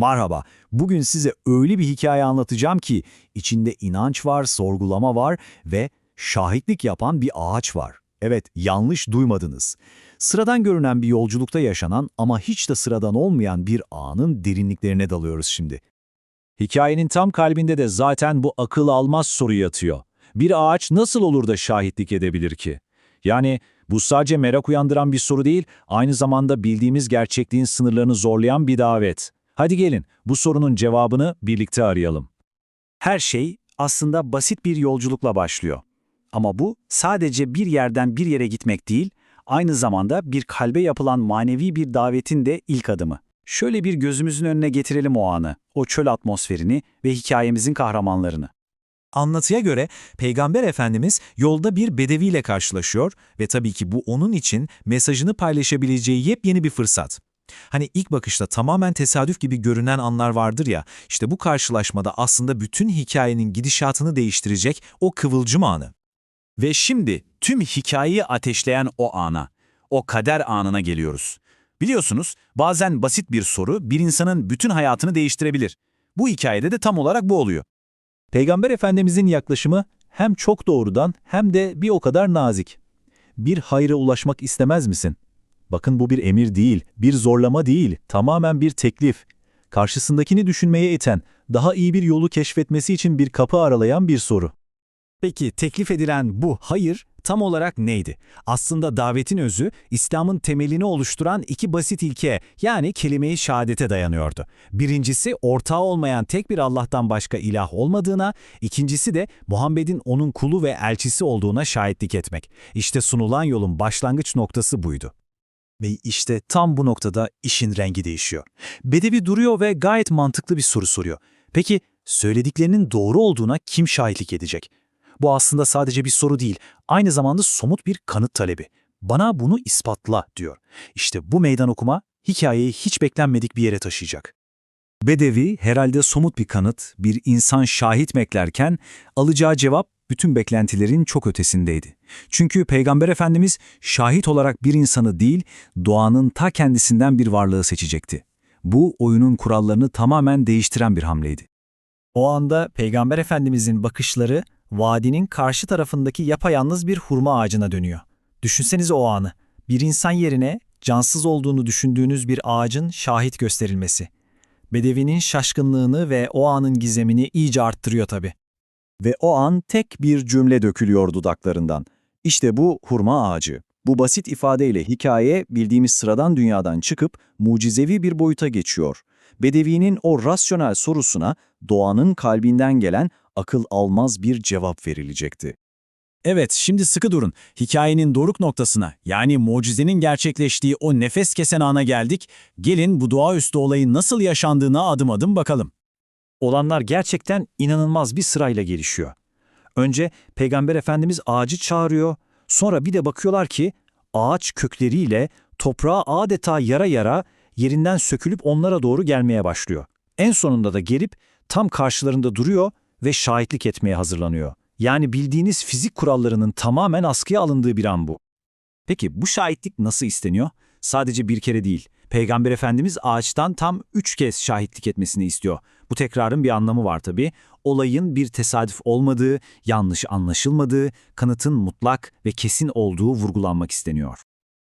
Merhaba, bugün size öyle bir hikaye anlatacağım ki içinde inanç var, sorgulama var ve şahitlik yapan bir ağaç var. Evet, yanlış duymadınız. Sıradan görünen bir yolculukta yaşanan ama hiç de sıradan olmayan bir anın derinliklerine dalıyoruz şimdi. Hikayenin tam kalbinde de zaten bu akıl almaz soru yatıyor. Bir ağaç nasıl olur da şahitlik edebilir ki? Yani bu sadece merak uyandıran bir soru değil, aynı zamanda bildiğimiz gerçekliğin sınırlarını zorlayan bir davet. Hadi gelin bu sorunun cevabını birlikte arayalım. Her şey aslında basit bir yolculukla başlıyor. Ama bu sadece bir yerden bir yere gitmek değil, aynı zamanda bir kalbe yapılan manevi bir davetin de ilk adımı. Şöyle bir gözümüzün önüne getirelim o anı, o çöl atmosferini ve hikayemizin kahramanlarını. Anlatıya göre Peygamber Efendimiz yolda bir bedeviyle karşılaşıyor ve tabii ki bu onun için mesajını paylaşabileceği yepyeni bir fırsat. Hani ilk bakışta tamamen tesadüf gibi görünen anlar vardır ya, işte bu karşılaşmada aslında bütün hikayenin gidişatını değiştirecek o kıvılcım anı. Ve şimdi tüm hikayeyi ateşleyen o ana, o kader anına geliyoruz. Biliyorsunuz bazen basit bir soru bir insanın bütün hayatını değiştirebilir. Bu hikayede de tam olarak bu oluyor. Peygamber Efendimizin yaklaşımı hem çok doğrudan hem de bir o kadar nazik. Bir hayra ulaşmak istemez misin? Bakın bu bir emir değil, bir zorlama değil, tamamen bir teklif. Karşısındakini düşünmeye iten, daha iyi bir yolu keşfetmesi için bir kapı aralayan bir soru. Peki teklif edilen bu hayır tam olarak neydi? Aslında davetin özü İslam'ın temelini oluşturan iki basit ilke yani kelime-i şehadete dayanıyordu. Birincisi ortağı olmayan tek bir Allah'tan başka ilah olmadığına, ikincisi de Muhammed'in onun kulu ve elçisi olduğuna şahitlik etmek. İşte sunulan yolun başlangıç noktası buydu. Ve işte tam bu noktada işin rengi değişiyor. Bedevi duruyor ve gayet mantıklı bir soru soruyor. Peki söylediklerinin doğru olduğuna kim şahitlik edecek? Bu aslında sadece bir soru değil, aynı zamanda somut bir kanıt talebi. Bana bunu ispatla diyor. İşte bu meydan okuma hikayeyi hiç beklenmedik bir yere taşıyacak. Bedevi herhalde somut bir kanıt, bir insan şahit beklerken alacağı cevap bütün beklentilerin çok ötesindeydi. Çünkü Peygamber Efendimiz şahit olarak bir insanı değil, doğanın ta kendisinden bir varlığı seçecekti. Bu oyunun kurallarını tamamen değiştiren bir hamleydi. O anda Peygamber Efendimizin bakışları vadinin karşı tarafındaki yapayalnız bir hurma ağacına dönüyor. Düşünsenize o anı. Bir insan yerine cansız olduğunu düşündüğünüz bir ağacın şahit gösterilmesi. Bedevinin şaşkınlığını ve o anın gizemini iyice arttırıyor tabii. Ve o an tek bir cümle dökülüyor dudaklarından. İşte bu hurma ağacı. Bu basit ifadeyle hikaye bildiğimiz sıradan dünyadan çıkıp mucizevi bir boyuta geçiyor. Bedevinin o rasyonel sorusuna doğanın kalbinden gelen akıl almaz bir cevap verilecekti. Evet, şimdi sıkı durun. Hikayenin doruk noktasına, yani mucizenin gerçekleştiği o nefes kesen ana geldik. Gelin bu doğaüstü olayın nasıl yaşandığına adım adım bakalım. Olanlar gerçekten inanılmaz bir sırayla gelişiyor. Önce Peygamber Efendimiz ağacı çağırıyor, sonra bir de bakıyorlar ki ağaç kökleriyle toprağa adeta yara yara yerinden sökülüp onlara doğru gelmeye başlıyor. En sonunda da gelip tam karşılarında duruyor ve şahitlik etmeye hazırlanıyor. Yani bildiğiniz fizik kurallarının tamamen askıya alındığı bir an bu. Peki bu şahitlik nasıl isteniyor? Sadece bir kere değil. Peygamber Efendimiz ağaçtan tam üç kez şahitlik etmesini istiyor. Bu tekrarın bir anlamı var tabii. Olayın bir tesadüf olmadığı, yanlış anlaşılmadığı, kanıtın mutlak ve kesin olduğu vurgulanmak isteniyor.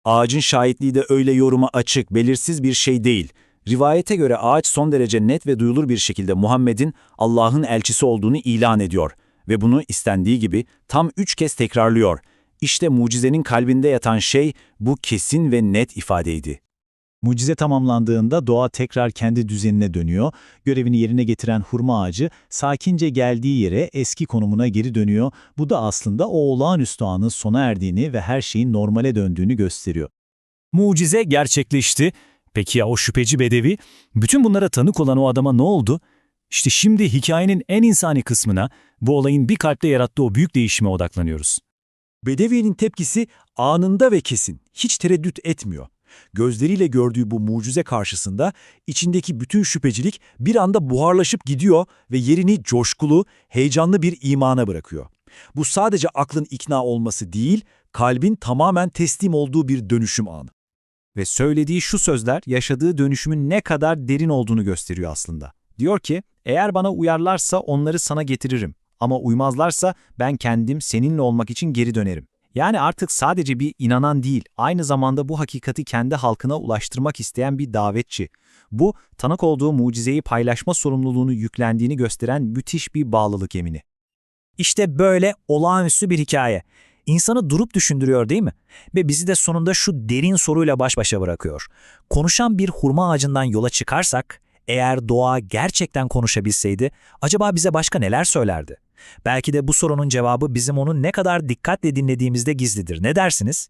Ağacın şahitliği de öyle yoruma açık, belirsiz bir şey değil. Rivayete göre ağaç son derece net ve duyulur bir şekilde Muhammed'in Allah'ın elçisi olduğunu ilan ediyor ve bunu istendiği gibi tam üç kez tekrarlıyor. İşte mucizenin kalbinde yatan şey bu kesin ve net ifadeydi. Mucize tamamlandığında doğa tekrar kendi düzenine dönüyor, görevini yerine getiren hurma ağacı sakince geldiği yere eski konumuna geri dönüyor. Bu da aslında o olağanüstü anın sona erdiğini ve her şeyin normale döndüğünü gösteriyor. Mucize gerçekleşti. Peki ya o şüpheci bedevi? Bütün bunlara tanık olan o adama ne oldu? İşte şimdi hikayenin en insani kısmına, bu olayın bir kalpte yarattığı o büyük değişime odaklanıyoruz. Bedevi'nin tepkisi anında ve kesin, hiç tereddüt etmiyor. Gözleriyle gördüğü bu mucize karşısında içindeki bütün şüphecilik bir anda buharlaşıp gidiyor ve yerini coşkulu, heyecanlı bir imana bırakıyor. Bu sadece aklın ikna olması değil, kalbin tamamen teslim olduğu bir dönüşüm anı. Ve söylediği şu sözler yaşadığı dönüşümün ne kadar derin olduğunu gösteriyor aslında. Diyor ki, eğer bana uyarlarsa onları sana getiririm. Ama uymazlarsa ben kendim seninle olmak için geri dönerim. Yani artık sadece bir inanan değil, aynı zamanda bu hakikati kendi halkına ulaştırmak isteyen bir davetçi. Bu, tanık olduğu mucizeyi paylaşma sorumluluğunu yüklendiğini gösteren müthiş bir bağlılık yemini. İşte böyle olağanüstü bir hikaye. İnsanı durup düşündürüyor değil mi? Ve bizi de sonunda şu derin soruyla baş başa bırakıyor. Konuşan bir hurma ağacından yola çıkarsak, eğer doğa gerçekten konuşabilseydi, acaba bize başka neler söylerdi? Belki de bu sorunun cevabı bizim onu ne kadar dikkatle dinlediğimizde gizlidir. Ne dersiniz?